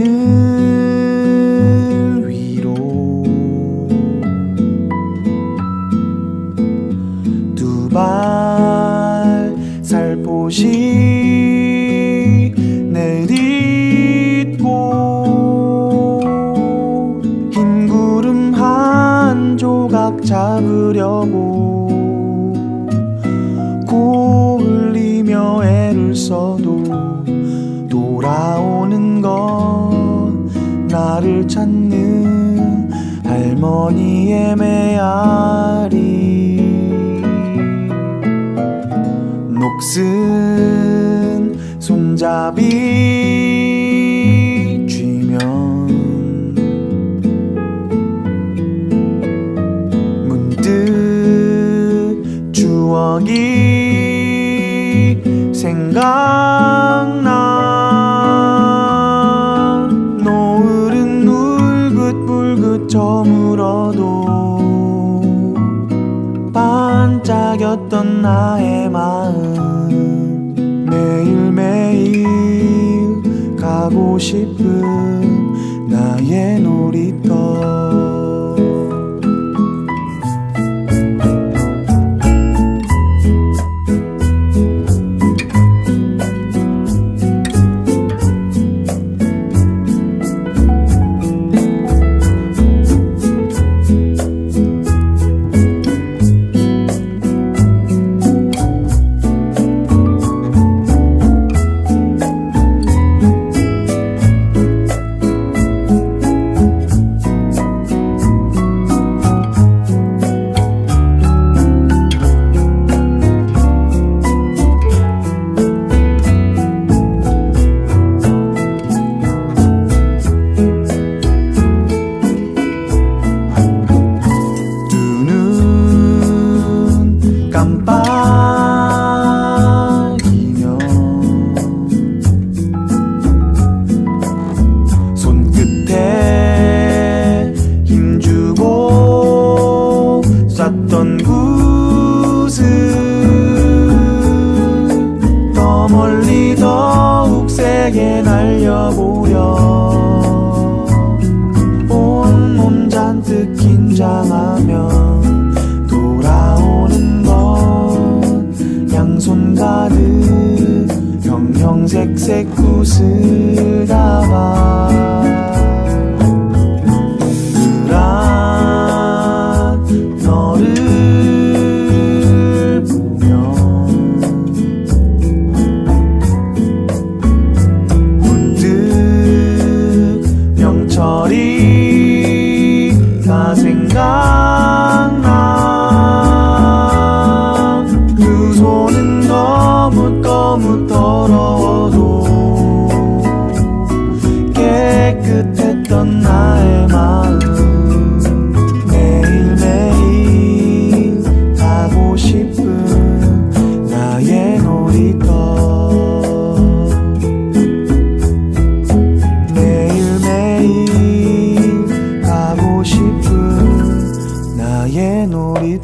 하늘 위로 두 발 살포시 내딛고 흰 구름 한 조각 잡으려고 코 흘리며 애를 써도 할머니의 메아리. 녹슨 손잡이 쥐면 문득 추억이 생각나 반짝였던 나의 마음. 매일매일 가고 싶은 나의 놀이터 세게 날려보려. 온몸 잔뜩 긴장하며 돌아오는 건 양손 가득 형형색색 구슬 나의